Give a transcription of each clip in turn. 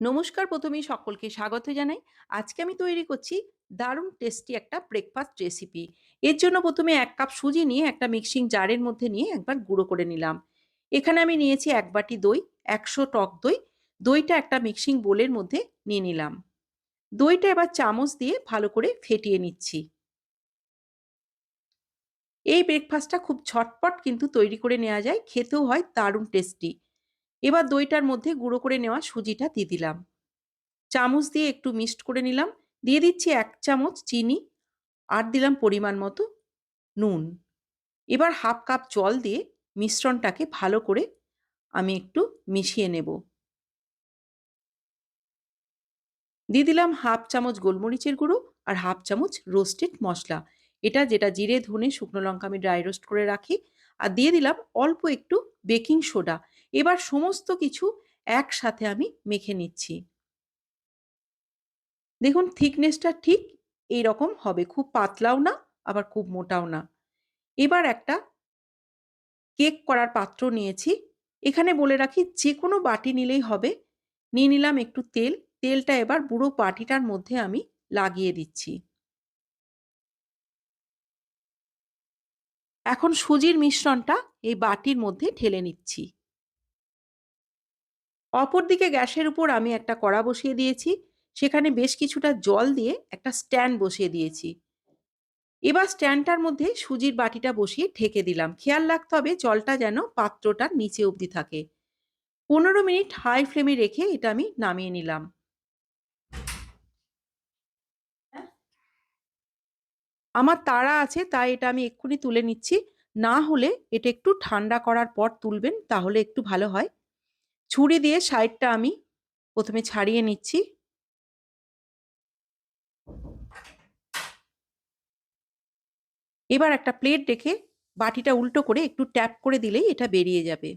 নমস্কার প্রথমেই সকলকে স্বাগত জানাই। আজকে আমি তৈরি করছি দারুণ টেস্টি একটা ব্রেকফাস্ট রেসিপি এর জন্য প্রথমে এক কাপ সুজি নিয়ে একটা মিক্সিং জারের মধ্যে নিয়ে একবার গুঁড়ো করে নিলাম। এখানে আমি নিয়েছি এক বাটি দই, একশো টক দই। দইটা একটা মিক্সিং বোলের মধ্যে নিয়ে নিলাম। দইটা এবার চামচ দিয়ে ভালো করে ফেটিয়ে নিচ্ছি। এই ব্রেকফাস্টটা খুব ঝটপট কিন্তু তৈরি করে নেওয়া যায়। খেতেও হয় দারুণ টেস্টি এবার দইটার মধ্যে গুঁড়ো করে নেওয়া সুজিটা দিয়ে দিলাম। চামচ দিয়ে একটু মিক্সড করে নিলাম। দিয়ে দিচ্ছি এক চামচ চিনি আর দিলাম পরিমাণ মতো নুন। এবার হাফ কাপ জল দিয়ে মিশ্রণটাকে ভালো করে আমি একটু মিশিয়ে নেব। দিয়ে দিলাম হাফ চামচ গোলমরিচের গুঁড়ো আর হাফ চামচ রোস্টেড মশলা। এটা যেটা জিরে, ধনে, শুকনো লঙ্কা আমি ড্রাই রোস্ট করে রাখি। আর দিয়ে দিলাম অল্প একটু বেকিং সোডা। এবার সমস্ত কিছু একসাথে আমি মেখে নিচ্ছি। দেখুন থিকনেসটা ঠিক এই রকম হবে। খুব পাতলাও না, আবার খুব মোটাও না। এবার একটা কেক করার পাত্র নিয়েছি। এখানে বলে রাখি যে কোনো বাটি নিলেই হবে। নিয়ে নিলাম একটু তেল। তেলটা এবার বুড়ো বাটিটার মধ্যে আমি লাগিয়ে দিচ্ছি। এখন সুজির মিশ্রণটা এই বাটির মধ্যে ঢেলে নিচ্ছি। অপরদিকে গ্যাসের উপর আমি একটা কড়া বসিয়ে দিয়েছি। সেখানে বেশ কিছুটা জল দিয়ে একটা স্ট্যান্ড বসিয়ে দিয়েছি। এবার স্ট্যান্ডটার মধ্যে সুজির বাটিটা বসিয়ে ঢেকে দিলাম। খেয়াল রাখতে হবে জলটা যেন পাত্রটার নিচে অবধি থাকে। পনেরো মিনিট হাই ফ্লেমে রেখে এটা আমি নামিয়ে নিলাম। আমার তাড়া আছে, তাই এটা আমি এক্ষুনি তুলে নিচ্ছি। না হলে এটা একটু ঠান্ডা করার পর তুলবেন, তাহলে একটু ভালো হয়। ছুরি দিয়ে সাইডটা আমি প্রথমে ছাড়িয়ে নিচ্ছি। এবার একটা প্লেট রেখে বাটিটা উল্টো করে একটু ট্যাপ করে দিলেই এটা বেরিয়ে যাবে।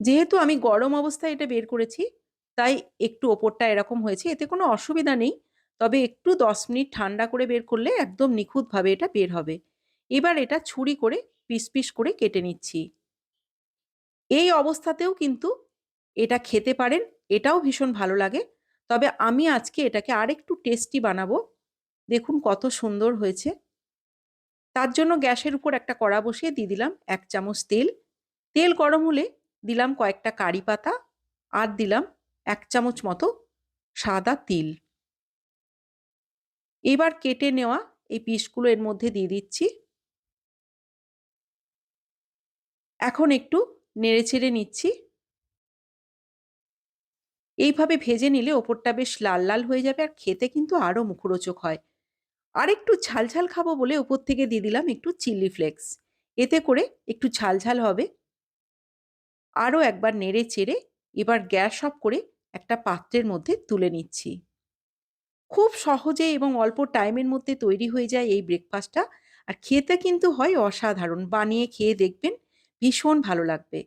যেহেতু আমি গরম অবস্থায় এটা বের করেছি, তাই একটু ওপরটা এরকম হয়েছে, এতে কোনো অসুবিধা নেই। তবে একটু দশ মিনিট ঠান্ডা করে বের করলে একদম নিখুঁতভাবে এটা বের হবে। এবার এটা ছুরি করে পিস পিস করে কেটে নিচ্ছি। এই অবস্থাতেও কিন্তু এটা খেতে পারেন, এটাও ভীষণ ভালো লাগে। তবে আমি আজকে এটাকে আরেকটু টেস্টি বানাবো। দেখুন কত সুন্দর হয়েছে। তার জন্য গ্যাসের উপর একটা কড়া বসিয়ে দিয়ে দিলাম এক চামচ তেল। তেল গরম হলে দিলাম কয়েকটা কারি পাতা আর দিলাম এক চামচ মতো সাদা তিল। এবার কেটে নেওয়া এই পিসগুলো এর মধ্যে দিয়ে দিচ্ছি। এখন একটু নেড়ে চেড়ে নিচ্ছি। এইভাবে ভেজে নিলে ওপরটা বেশ লাল লাল হয়ে যাবে আর খেতে কিন্তু আরও মুখরোচক হয়। আর একটু ঝাল ঝাল খাব বলে ওপর থেকে দিয়ে দিলাম একটু চিলি ফ্লেক্স। এতে করে একটু ঝাল ঝাল হবে। আরও একবার নেড়ে চেড়ে এবার গ্যাস অফ করে একটা পাত্রের মধ্যে তুলে নিচ্ছি। খুব সহজে এবং অল্প টাইমের মধ্যে তৈরি হয়ে যায় এই ব্রেকফাস্টটা। আর খেতে কিন্তু হয় অসাধারণ। বানিয়ে খেয়ে দেখবেন ভীষণ ভালো লাগবে।